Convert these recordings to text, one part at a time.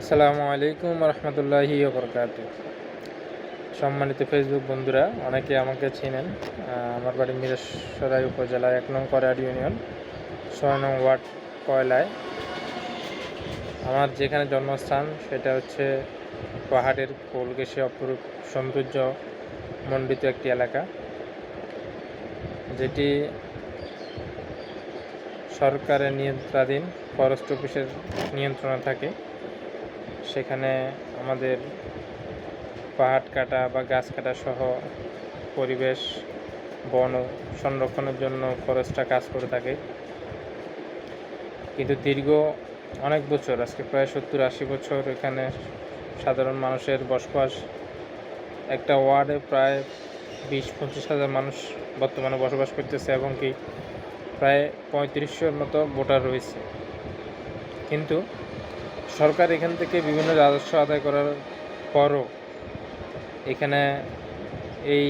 আসসালামু আলাইকুম রহমতুল্লাহি বরকাত সম্মানিত ফেসবুক বন্ধুরা, অনেকে আমাকে চিনেন আমার বাড়ি মিরেশ্বরাই উপজেলা এক নং করার ইউনিয়ন, ছয় নং ওয়ার্ড কয়লায়। আমার যেখানে জন্মস্থান, সেটা হচ্ছে পাহাড়ের কোল ঘেঁষে অপরূপ সৌন্দর্য মণ্ডিত একটি এলাকা, যেটি সরকারের নিয়ন্ত্রণাধীন ফরেস্ট অফিসের নিয়ন্ত্রণে থাকে। সেখানে আমাদের পাহাড় কাটা বা গাছ কাটা সহ পরিবেশ, বন সংরক্ষণের জন্য ফরেস্টরা কাজ করে থাকে। কিন্তু দীর্ঘ অনেক বছর, আজকে প্রায় সত্তর আশি বছর এখানে সাধারণ মানুষের বসবাস, একটা ওয়ার্ডে প্রায় বিশ পঁচিশ হাজার মানুষ বর্তমানে বসবাস করতেছে এবং কি প্রায় পঁয়ত্রিশশোর মতো ভোটার রয়েছে। কিন্তু সরকার এখান থেকে বিভিন্ন রাজস্ব আদায় করার পরও এখানে এই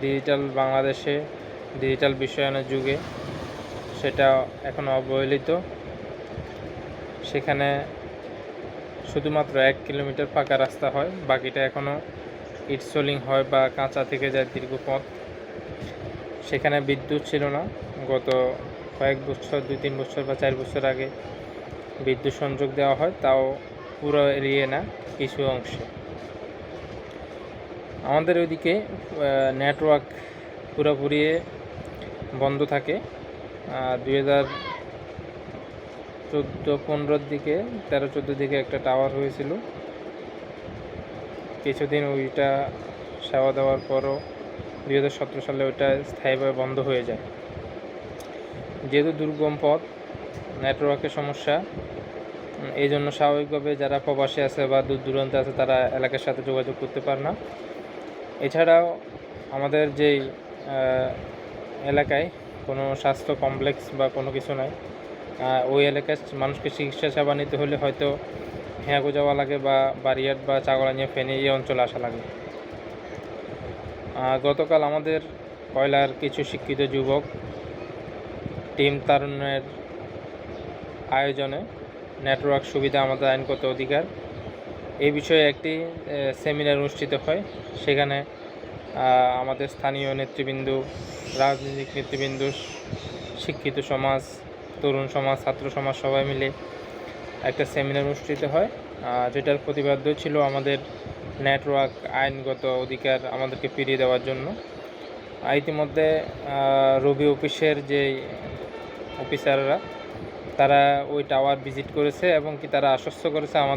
ডিজিটাল বাংলাদেশে ডিজিটাল বিশ্বায়নের যুগে সেটা এখনও অবহেলিত। সেখানে শুধুমাত্র এক কিলোমিটার পাকা রাস্তা হয়, বাকিটা এখনও ইটসোলিং হয় বা কাঁচা থেকে যায় দীর্ঘ পথ। সেখানে বিদ্যুৎ ছিল না। গত কয়েক বছর, দুই তিন বছর বা চার বছর আগে বিদ্যুৎ সংযোগ দেওয়া হয়, তাও পুরো এরিয়ে না, কিছু অংশে। আমাদের ওইদিকে নেটওয়ার্ক পুরোপুরি বন্ধ থাকে। দুই হাজার চোদ্দ পনেরোর দিকে তেরো চোদ্দোর দিকে একটা টাওয়ার হয়েছিল। কিছুদিন ওইটা সেবা দেওয়ার পরও দুই হাজার সতেরো সালে ওইটা স্থায়ীভাবে বন্ধ হয়ে যায়। যেহেতু দুর্গম পথ নেটওয়ার্কের সমস্যা। এই জন্য স্বাভাবিকভাবে যারা প্রবাসী আছে বা দূর দূরান্তে আছে, তারা এলাকার সাথে যোগাযোগ করতে পারে না। এছাড়াও আমাদের যেই এলাকায় কোনো স্বাস্থ্য কমপ্লেক্স বা কোনো কিছু নাই ওই এলাকায় মানুষকে চিকিৎসা সেবা নিতে হলে হয়তো হ্যাঁগো যাওয়া লাগে বা বারিয়াট বা চাগড়ানিয়া ফেনী এই অঞ্চলে আসা লাগে। গতকাল আমাদের কয়লার কিছু শিক্ষিত যুবক, টিম তারুণ্যের আয়োজনে নেটওয়ার্ক সুবিধা আমাদের আইনগত অধিকার। এই বিষয়ে একটি সেমিনার অনুষ্ঠিত হয়। সেখানে আমাদের স্থানীয় নেতৃবৃন্দ, রাজনৈতিক নেতৃবৃন্দ, শিক্ষিত সমাজ, তরুণ সমাজ, ছাত্র সমাজ সবাই মিলে একটা সেমিনার অনুষ্ঠিত হয়। যেটার প্রতিবাদ্য ছিল আমাদের নেটওয়ার্ক আইনগত অধিকার আমাদেরকে ফিরিয়ে দেওয়ার জন্য। ইতিমধ্যে রবি অফিসের যে অফিসাররা তারা ওই টাওয়ার ভিজিট করেছে এবং কি তারা আশ্বস্ত করেছে আমাদের